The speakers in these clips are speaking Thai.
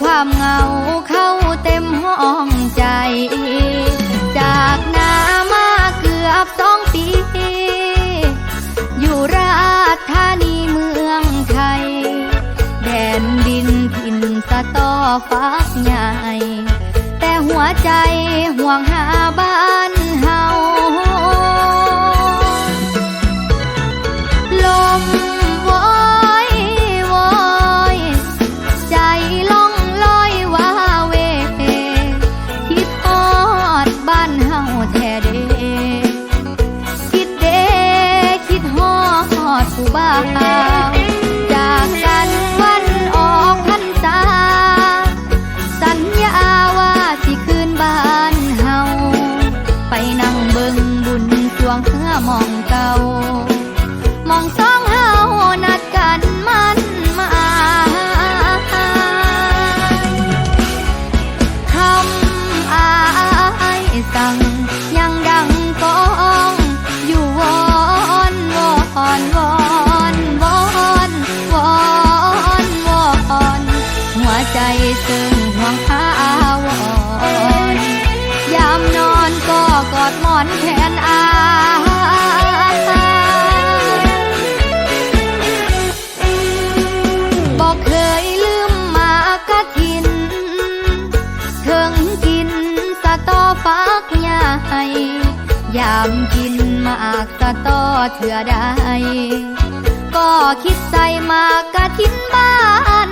ความเหงาเข้าเต็มห้องใจ จากนามาเกือบสองปี อยู่ราชธานีเมืองไทย แดนดินพินสะตอฟักใหญ่ แต่หัวใจห่วงหาบ้าน ผู้บ่าวจากกันวันออกพรรษา สัญญาว่าสิคืนบ้านเฮา ไปนั่งเบิ่งบุญสวงเพื่อมองเก่ามองสองเฮานัดกันมันมาคำอายสั่งยังดังก้อง อยู่วอนวอนวอน อดหมอนแขนอายบอกเคยลืมมากะทินถึงกินสะตอฟักใหญ่ยามกินมากสะตอเถื่อใดก็คิดใส่มากะทินบ้าน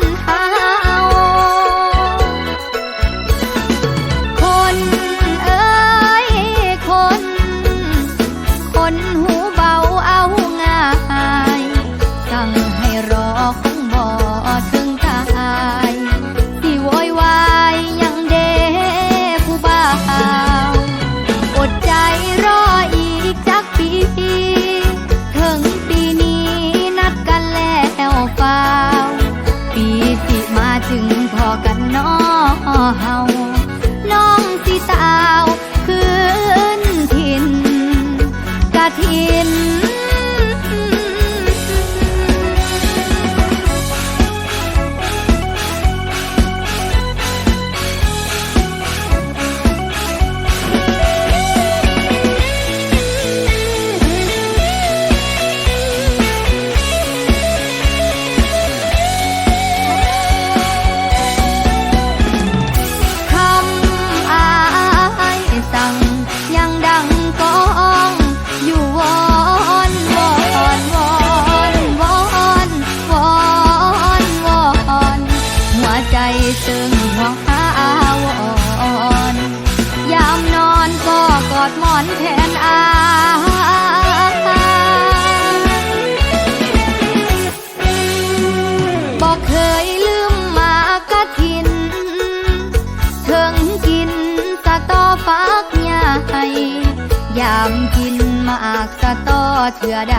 ามกินมากสะตอเถื่อใด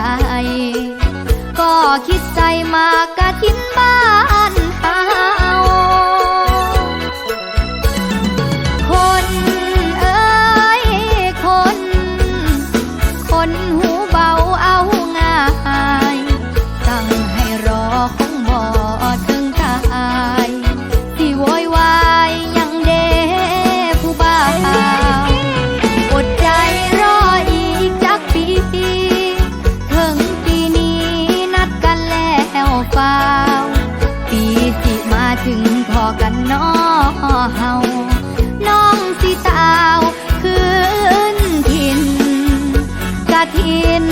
ก็คิดใส่มากกะทินบ้า จึงพอกันนอเฮาน้องสิตาวคืนทินกะทิน